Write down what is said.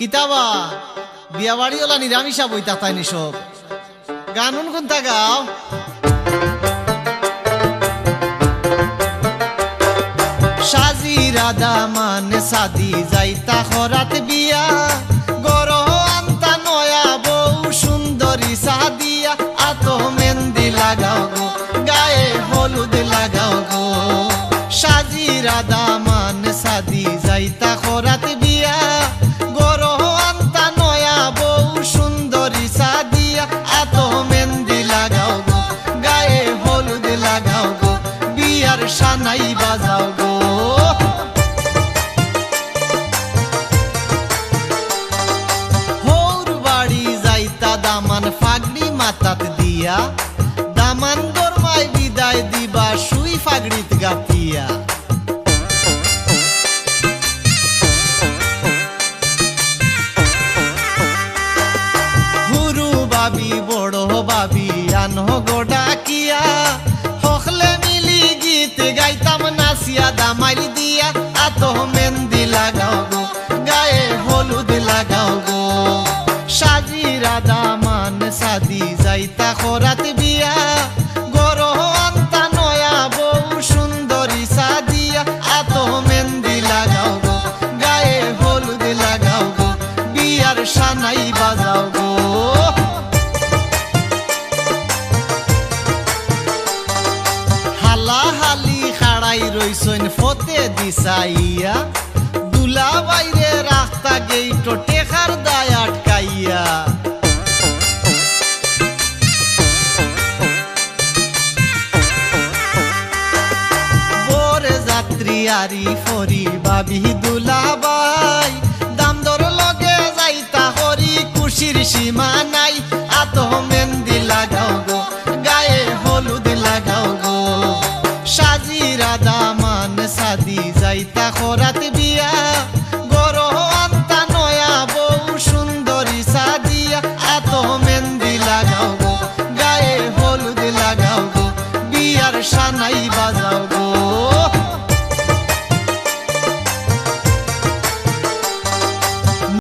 কিতাবা বিয়া বাড়ি ওলা নিরামিষা বইতা তাই সব গানুন কোনটা গাও? সাজি রাধা মানে সাদি যাইতা খরাত বিয়া গর আন্তা নয়া বউ সুন্দরী সাদিয়া আত মেহেন্দি লাগাও গো, গায়ে হলুদ লাগাও গো। সাজি রাধা মানে সাদি যাইতা খরাত সানাই বাজাও গো। হৌর বাড়ি যাইতা দামান ফাগড়ি মাতাত দিয়া। দামান গরমাই বিদায় দিবা সুই ফাগড়িত গাতিয়া। হুরু বাবি, বড় বাবি, আনহ গোডা নাচিয়া দামারি দিয়া আত মেহেন্দি লাগাও গো, গায়ে হলুদ লাগাও গো। সাজি রাধা মান সাদি যাইতা খরাত বিয়া হালা হালি রইছইন ফতে দিছাইয়া দুলা বাইরে রাস্তা গেইট টেকার দায় আটকাইয়া। আরি ফরি বাবি দুলাবাই দাম লগে যাইতা হরি, খুশির সীমা নাই আত মেহেন্দি লাগাও গো। খরাত বিয়া গর আন্তা নয়া বউ সুন্দরী আত মেহেন্দি লাগাও গায়ে হলুদ লাগাও সানাই